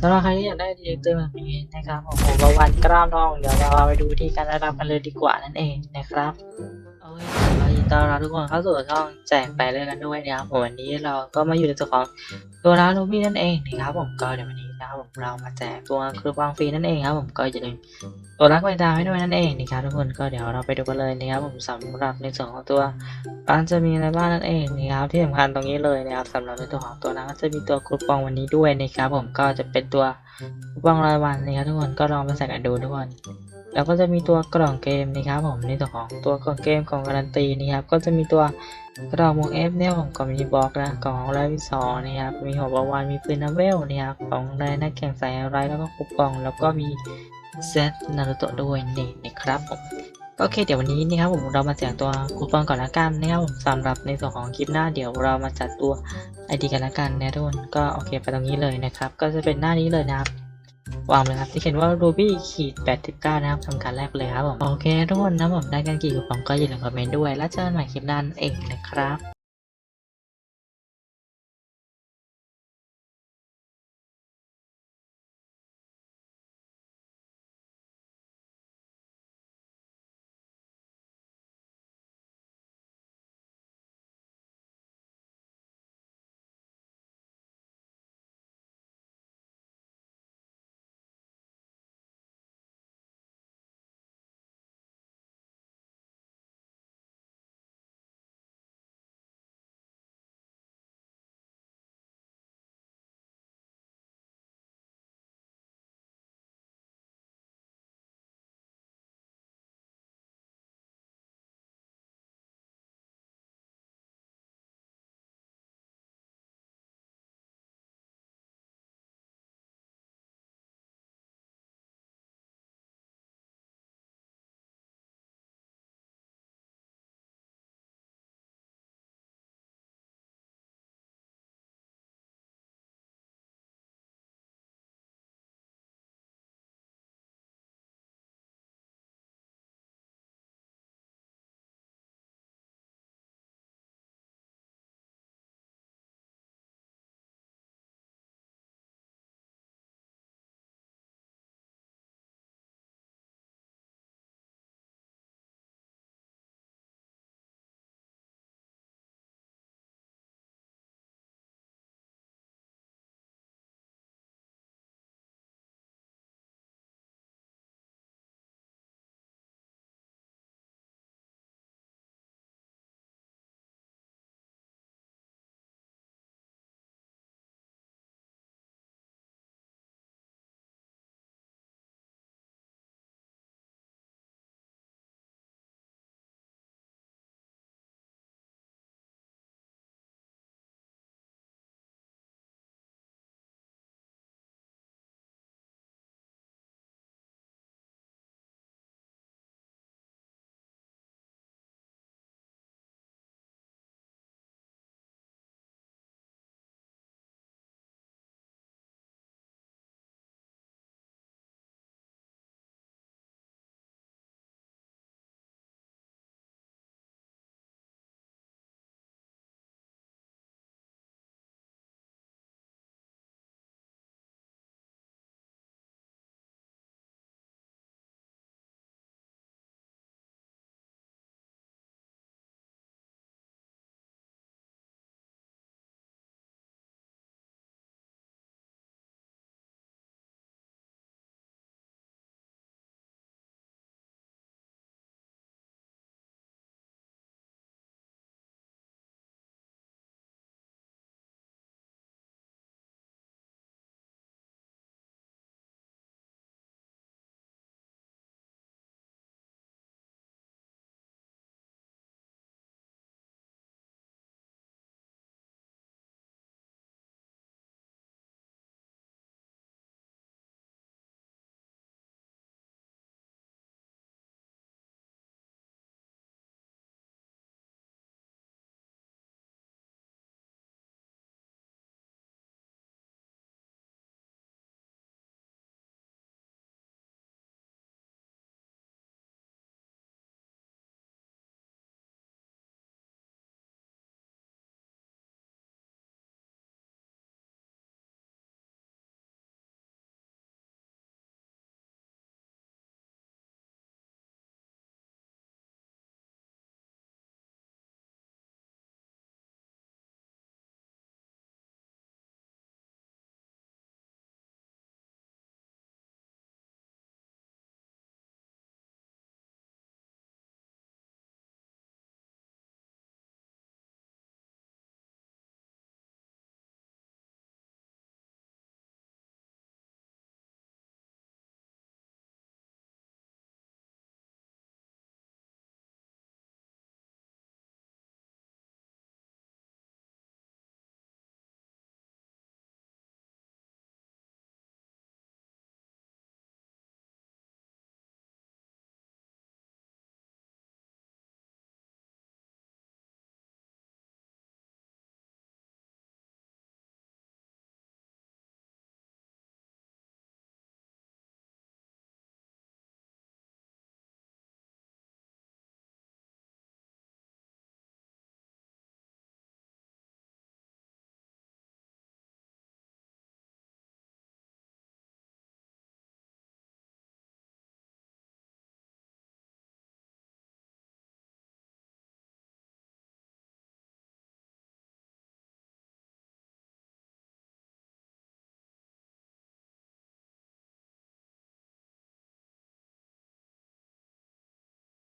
สำหรับใครที่อยากได้ดีเจอร์แบบนี้นะครับผมผมประวันกล้ามทองเดี๋ยวเราไปดูที่การได้รับกันเลยดีกว่านั่นเองนะครับโอเค ต้อนรับทุกคนเข้าสู่ช่องแจกไปเลยกันด้วยนะครับผมวันนี้เราก็มาอยู่ในส่วนของตัวร้านลูบี้นั่นเองนะครับผมก็เดี๋ยววันนี้นะครับผมเรามาแจกตัวคือบางฟรีนั่นเองครับผมก็อย่าลืมตัวรักไปดาวให้ด้วยนั่นเองนะครับทุกคนก็เดี๋ยวเราไปดูกันเลยนะครับผมสำหรับในส่วนของตัวร้านจะมีอะไรบ้างนั่นเองนะครับที่สำคัญตรงนี้เลยนะครับสำหรับในตัวของตัวร้านก็จะมีตัวครูปองวันนี้ด้วยนะครับผมก็จะเป็นตัวคูปองรายวันนะครับทุกคนก็ลองไปใส่กันดูทุกคน แล้วก็จะมีตัวกล่องเกมนะครับผมในตัวของตัวกล่องเกมของการันตีนะครับก็จะมีตัวกระดองวงเอฟเนี่ยผมก็มีบล็อกนะกล่องของไรวิสอนะครับมีหัวบอลวานมีปืนนาเวลนะครับของแรนักแข่งสายอะไรแล้วก็คูปอง แล้วก็มีเซตนารูโตะด้วยนี่นะครับผมโอเคเดี๋ยววันนี้นะครับผมเรามาแจกตัวคูปองก่อนละกันนะครับผมสำหรับในส่วนของคลิปหน้าเดี๋ยวเรามาจัดตัว ID กันละกันนะทุกคนก็โอเคไปตรงนี้เลยนะครับ ก็จะเป็นหน้านี้เลยนะครับ วางเลยครับที่เขียนว่า ruby ขีด89 นะครับทำการแรกเลยครับผม โอเคทุกคนนะผมได้กันกี่คูปองก็อย่าลืมคอมเมนต์ด้วย แล้วเจอกันใหม่คลิปหน้านั่นเองนะครับ